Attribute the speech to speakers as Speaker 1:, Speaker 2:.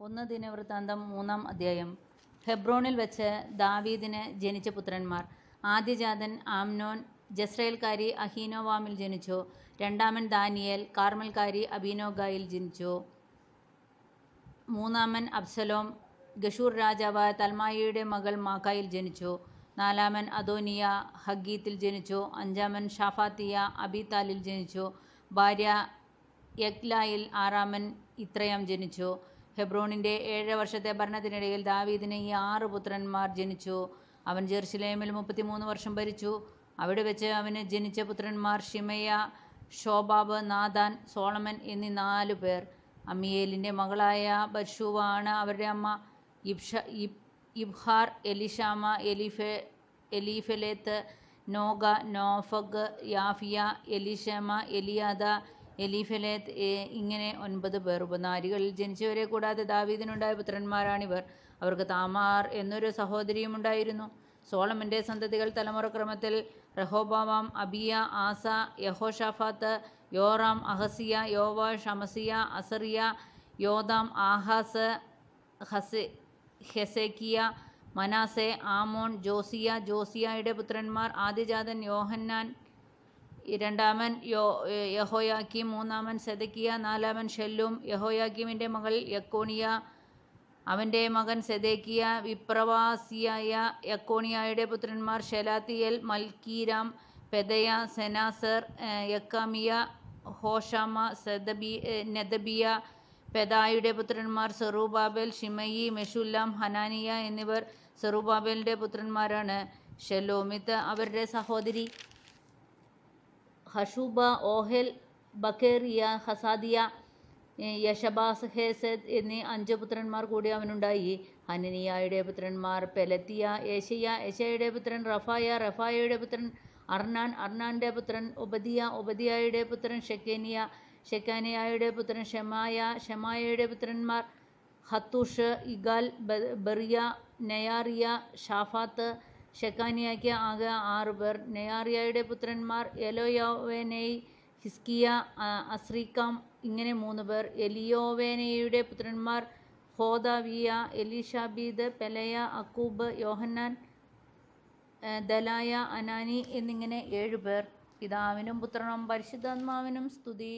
Speaker 1: ഒന്ന് ദിനവൃത്താന്തം മൂന്നാം അധ്യായം. ഹെബ്രോണിൽ വെച്ച് ദാവീദിന് ജനിച്ച പുത്രന്മാർ. ആദ്യജാതൻ ആംനോൻ ജസ്രയേൽക്കാരി അഹീനോവാമിൽ ജനിച്ചു. രണ്ടാമൻ ദാനിയേൽ കാർമൽക്കാരി അബീനോഗായിൽ ജനിച്ചു. മൂന്നാമൻ അബ്സലോം ഗഷൂർ രാജാവായ തൽമായിയുടെ മകൾ മാക്കായിൽ ജനിച്ചു. നാലാമൻ അദോനിയ ഹഗീത്തിൽ ജനിച്ചു. അഞ്ചാമൻ ഷാഫാത്തിയ അബിതാലിൽ ജനിച്ചു. ഭാര്യ യഗ്ലായിൽ ആറാമൻ ഇത്രയം ജനിച്ചു. ഹെബ്രോണിന്റെ ഏഴ് വർഷത്തെ ഭരണത്തിനിടയിൽ ദാവീദിന് ഈ ആറ് പുത്രന്മാർ ജനിച്ചു. അവൻ ജെറുസലേമിൽ മുപ്പത്തിമൂന്ന് വർഷം ഭരിച്ചു. അവിടെ വെച്ച് അവന് ജനിച്ച പുത്രന്മാർ ഷിമയ ഷോബാബ് നാദാൻ സോളമൻ എന്നീ നാലു പേർ. അമ്മിയേലിന്റെ മകളായ ബഷുവ ആണ് അവരുടെ അമ്മ. ഇബ്ഷ ഇബ് ഇബ്ഹാർ എലിഷാമ എലിഫെ എലിഫെലേത്ത് നോഗ നോഫഗ് യാഫിയ എലിഷമ എലിയാദ എലീഫെലേത്ത് ഏ- ഇങ്ങനെ ഒൻപത് പേർ ഉപനാരികളിൽ ജനിച്ചവരെ കൂടാതെ ദാവീദിനുണ്ടായ പുത്രന്മാരാണിവർ. അവർക്ക് താമാർ എന്നൊരു സഹോദരിയും ഉണ്ടായിരുന്നു. സോളമന്റെ സന്തതികൾ തലമുറക്രമത്തിൽ Rehoboam Abijah Asa Jehoshaphat Joram Ahaziah Joash Amaziah Azariah Jotham Ahaz ഹസെ ഹെസേക്കിയ Manasseh Amon Josiah ജോസിയയുടെ പുത്രന്മാർ ആദ്യജാതൻ യോഹന്നാൻ രണ്ടാമൻ യോ യഹോയാക്കീം മൂന്നാമൻ സെദക്കിയ നാലാമൻ ഷെല്ലും യഹോയാക്കീമിന്റെ മകൾ യക്കോണിയ അവന്റെ മകൻ സെദേക്കിയ വിപ്രവാസിയായ യക്കോണിയായുടെ പുത്രന്മാർ ഷെലാത്തിയൽ മൽക്കീരാം പെദയ സെനാസർ യക്കാമിയ ഹോഷാമ സെദബി നെദബിയ പെദായുടെ പുത്രന്മാർ സെറൂബാബേൽ ഷിമയി മെഷുല്ലാം ഹനാനിയ എന്നിവർ സെറൂബാബേലിന്റെ പുത്രന്മാരാണ്. ഷെലോമിത്ത് അവരുടെ സഹോദരി ഹഷൂബ ഓഹൽ ബക്കേറിയ ഹസാദിയ യശബാസ് ഹേസദ് എന്നീ അഞ്ച് പുത്രന്മാർ കൂടി അവനുണ്ടായി. ഹനനിയായുടെ പുത്രന്മാർ പെലത്തിയ ഏഷ്യ ഏഷയുടെ പുത്രൻ റഫായ റഫായയുടെ പുത്രൻ അർണാൻ അർണാന്റെ പുത്രൻ ഉപദിയ ഉപദിയായുടെ പുത്രൻ ഷെക്കേനിയ ഷെക്കാനിയായുടെ പുത്രൻ ഷെമായ ഷെമായയുടെ പുത്രന്മാർ ഹത്തൂഷ് ഇഗാൽ ബറിയ നയാറിയ ഷാഫാത്ത് ഷെക്കാനിയയ്ക്ക് ആകെ ആറുപേർ നെയാറിയായുടെ പുത്രന്മാർ എലോയോവേനൈ ഹിസ്കിയ അസ്രീക്കാം ഇങ്ങനെ മൂന്ന് പേർ. എലിയോവേനയുടെ പുത്രന്മാർ ഹോദാവിയ എലിഷാബീദ് പെലയ അക്കൂബ് യോഹന്നാൻ ദലായ അനാനി എന്നിങ്ങനെ ഏഴുപേർ പിതാവിനും പുത്രനും പരിശുദ്ധാത്മാവിനും സ്തുതി.